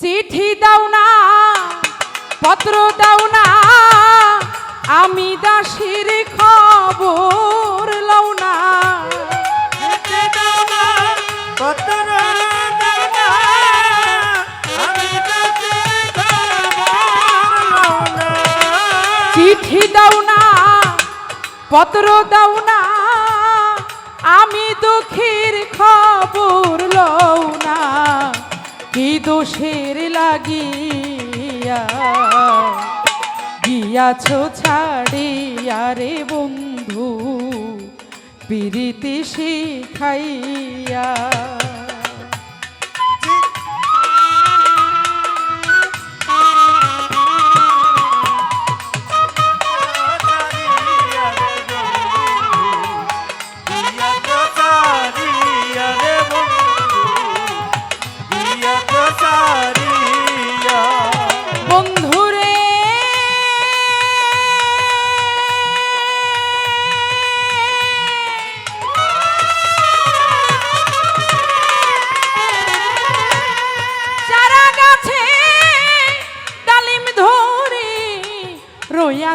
চিঠি দাও না পত্র দাও না আমি দাসির খবর লও না। চিঠি দাও না পত্র দাও না আমি দুঃখের খবর লও না। কি দোষের লাগিয়া গিয়াছ ছাড়িয়া রে বন্ধু প্রীতি শিখাইয়া?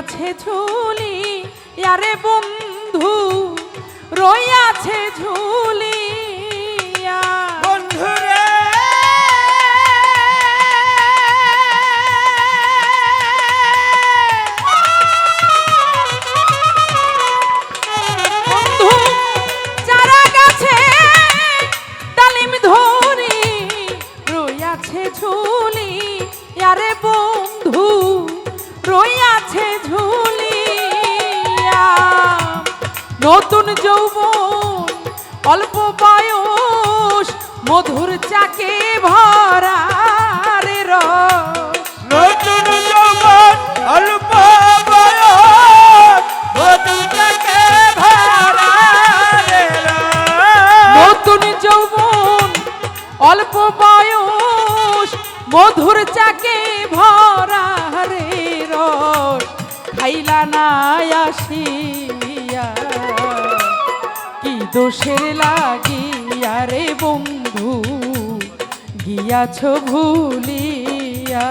রইয়াছে ঝুলি আরে বন্ধু রইয়াছে ঝুলিয়া অল্প বয়স মধুর চাকে ভরা রে নতুন অল্প বয়স মধুটাকে ভরা রে। নতুন যৌবন অল্প বয়স মধুর চাকে ভরা রে রস খাইলা না আসিয়া দোষের লাগিয়া রে বন্ধু গিয়াছ ভুলিয়া।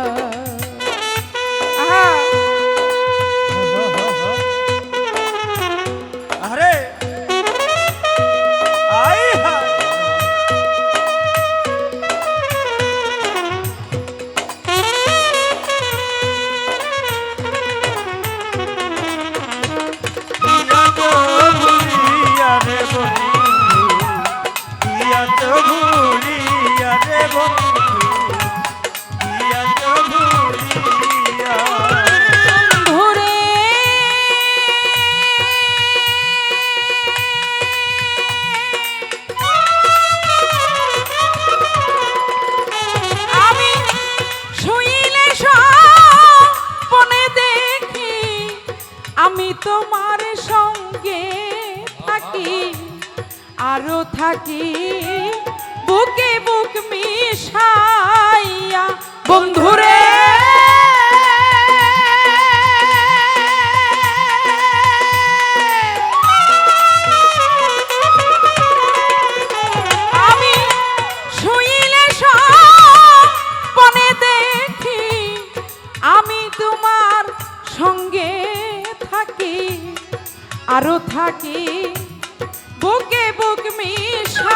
আরও থাকি বুকে বুক মিশাইয়া বন্ধুরে। আরও থাকি বুকে বুক মিশাইয়া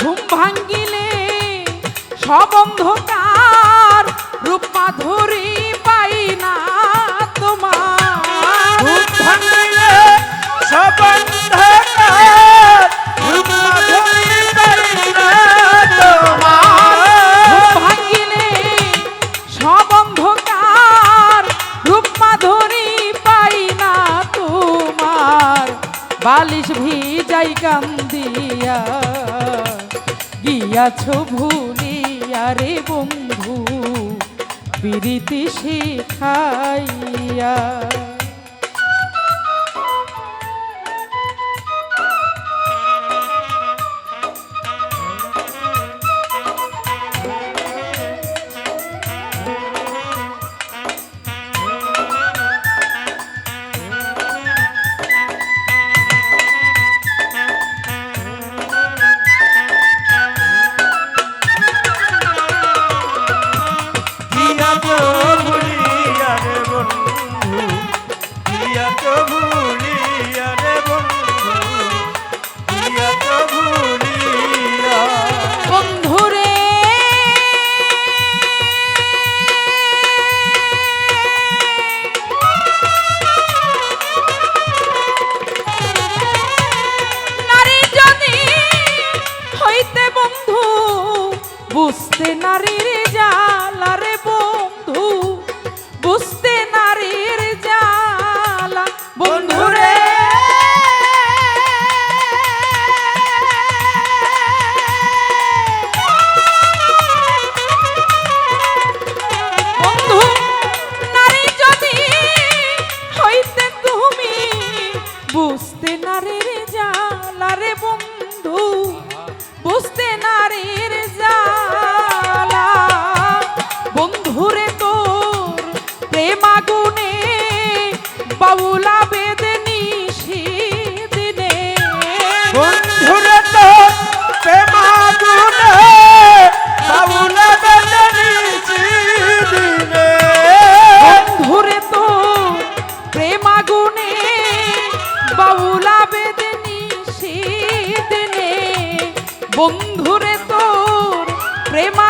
ঘুম ভাঙ্গিলে সব কান্দিয়া গিয়াছ ভুলিয়া রে বন্ধু বিরিতি শিখাইয়া।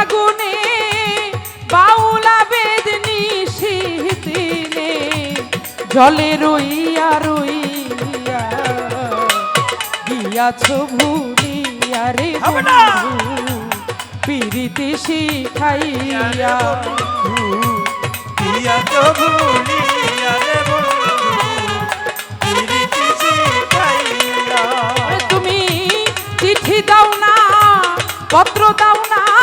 প্রেমাগুনে বাউলা বেদনি দিনে জলে রইয়া রইয়া গিয়াছ ভুলিয়া রে পিরিতি শিখাইয়া তো ভুলিয়া রে তুমি চিঠি দাও না পত্র দাও না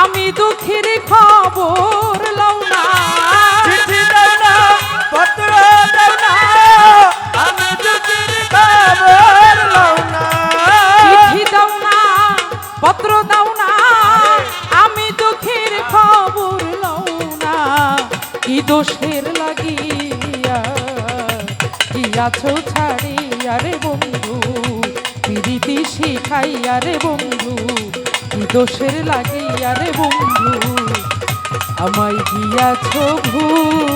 আমি দুঃখের খবর লও না। চিঠি দাও না পত্র দাও না আমি দুঃখের খবর লও না। চিঠি দাও না পত্র দাও না আমি দুঃখের খবর লও না। কি দোষের লাগিয়া কি আছো ছাড়িয়া রে বন্ধু প্রীতি শিখাইয়া রে বন্ধু দোষের লাগিয়া রে বন্ধু আমায় গিয়াছ ভুলিয়া